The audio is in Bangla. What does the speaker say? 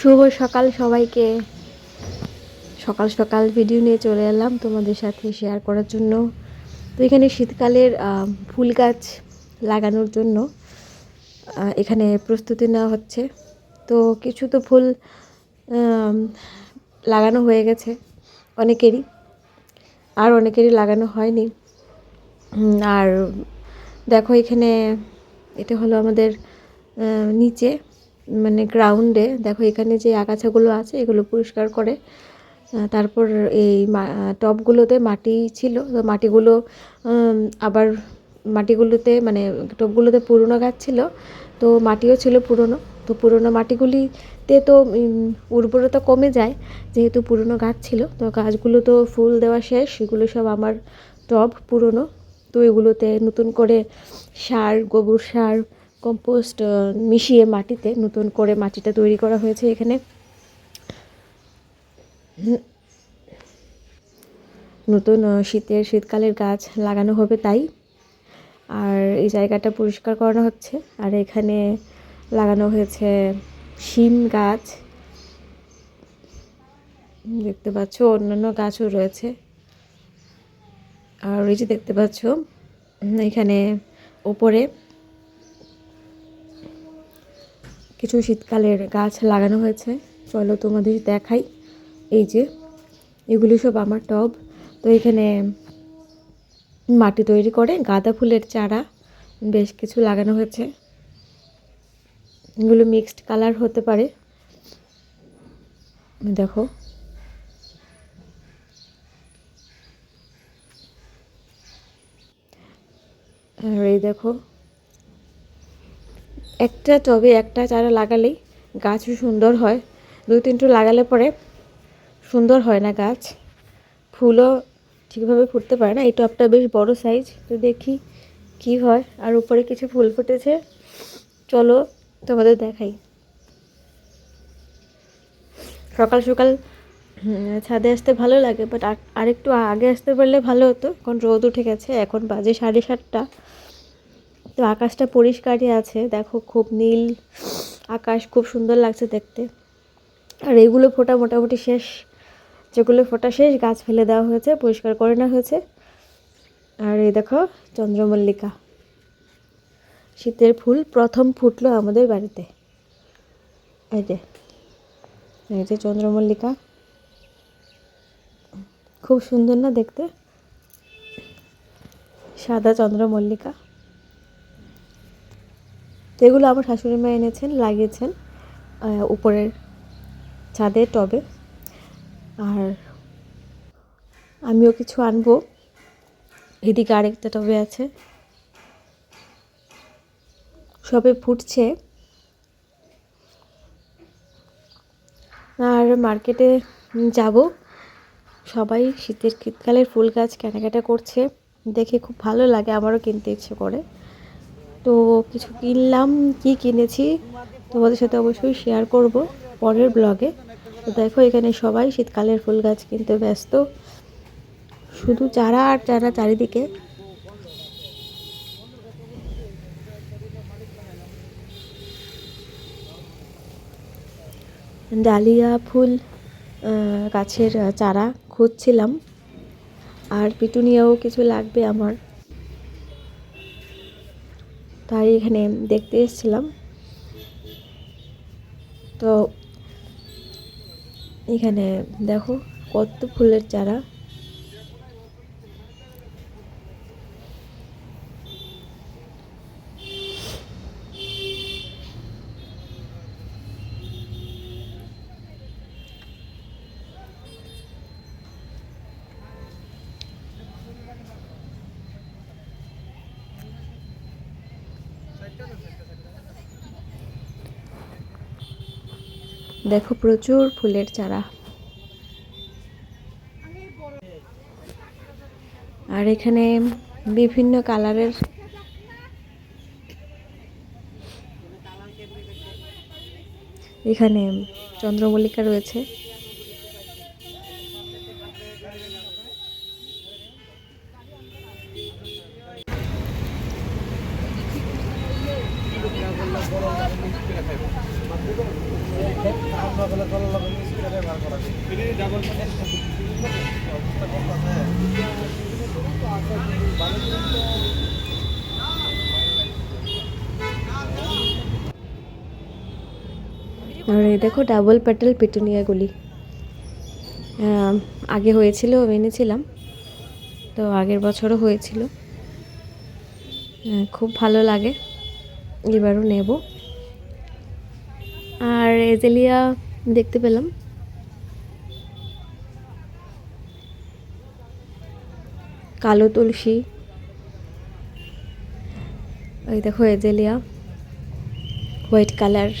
শুভ সকাল সবাইকে। সকাল সকাল ভিডিও নিয়ে চলে এলাম তোমাদের সাথে শেয়ার করার জন্য। তো এখানে শীতকালের ফুল গাছ লাগানোর জন্য এখানে প্রস্তুতি নেওয়া হচ্ছে। তো কিছু তো ফুল লাগানো হয়ে গেছে অনেকেরই, আর অনেকেরই লাগানো হয়নি। আর দেখো এখানে, এটা হলো আমাদের নিচে। মানে গ্রাউন্ডে দেখো এখানে যে আগাছাগুলো আছে, এগুলো পরিষ্কার করে তারপর এই টবগুলোতে মাটি ছিল, তো মাটিগুলো আবার মাটিগুলোতে মানে টবগুলোতে পুরনো গাছ ছিল, তো মাটিও ছিল পুরনো, তো পুরনো মাটিগুলিতে তো উর্বরতা কমে যায়, যেহেতু পুরনো গাছ ছিল, তো গাছগুলো তো ফুল দেওয়া শেষ সেগুলো সব আমার টব পুরনো, তো এগুলোতে নতুন করে সার, গোবর সার কম্পোস্ট মিশিয়ে মাটিতে, নতুন করে মাটিটা তৈরি করা হয়েছে এখানে। নতুন শীতের, শীতকালের গাছ লাগানো হবে তাই। আর এই জায়গাটা পরিষ্কার করানো হচ্ছে। আর এখানে লাগানো হয়েছে শিম গাছ। দেখতে পাচ্ছ, অন্যান্য গাছও রয়েছে। আর এই যে দেখতে পাচ্ছ, এখানে ওপরে কিছু শীতকালের গাছ লাগানো হয়েছে। চলো তোমাদের দেখাই। এই যে, এগুলি সব আমার টব। তো এখানে মাটি তৈরি করে, গাঁদা ফুলের চারা, বেশ কিছু লাগানো হয়েছে। এগুলো মিক্সড কালার হতে পারে। দেখো। আর এই দেখো। একটা টবে একটা চারা লাগালেই গাছও সুন্দর হয়। দুই তিনটে লাগালে পরে সুন্দর হয় না গাছ। ফুলও ঠিকভাবে ফুটতে পারে না। এই টবটা বেশ বড় সাইজ তো দেখি কি হয়। আর উপরে কিছু ফুল ফুটেছে। চলো তোমাদের দেখাই। সকাল সকাল ছাদে আসতে ভালো লাগে বাট আরেকটু আগে আসতে পারলে ভালো হতো। এখন রোদ উঠে গেছে, এখন বাজে সাড়ে সাতটা। তো আকাশটা পরিষ্কারই আছে। দেখো খুব নীল আকাশ, খুব সুন্দর লাগছে দেখতে। আর এইগুলো ফোটা মোটামুটি শেষ। যেগুলো ফোটা শেষ, গাছ ফেলে দেওয়া হয়েছে, পরিষ্কার করে নেওয়া হয়েছে। আর এই দেখো চন্দ্রমল্লিকা। শীতের ফুল প্রথম ফুটলো আমাদের বাড়িতে। এই যে এই যে চন্দ্রমল্লিকা। খুব সুন্দর না দেখতে? সাদা চন্দ্রমল্লিকা। তো এগুলো আমার শাশুড়ি মা এনেছেন, লাগিয়েছেন উপরের ছাদে, টবে। আর আমিও কিছু আনব। এদিকে আরেকটা টবে আছে। সবে ফুটছে। আর মার্কেটে যাব। সবাই শীতের শীতকালের ফুল গাছ কেনাকাটা করছে। দেখে খুব ভালো লাগে, আমারও কিনতে ইচ্ছে করে। তো কিছু কিনলাম, কি কিনেছি তোমাদের সাথে অবশ্যই শেয়ার করব পরের ব্লগে তো দেখো এখানে সবাই শীতকালের ফুল গাছ কিনতে ব্যস্ত। শুধু চারা আর চারা চারিদিকে। ডালিয়া ফুল গাছের চারা খুঁজছিলাম। আর পিটুনিয়াও কিছু লাগবে আমার। তাই এখানে দেখতে এসেছিলাম। তো এখানে দেখো কত ফুলের চারা। দেখো প্রচুর ফুলের চারা। আর এখানে বিভিন্ন কালারের এখানে চন্দ্রমল্লিকা রয়েছে। আর এই দেখো ডাবল পেটাল পিটুনিয়াগুলি আগে হয়েছিল, এনেছিলাম। তো আগের বছরও হয়েছিল। খুব ভালো লাগে। এবারও নেব। আর এজেলিয়া দেখতে পেলাম। কালো তুলসী। ওই দেখো এজেলিয়া হোয়াইট কালার।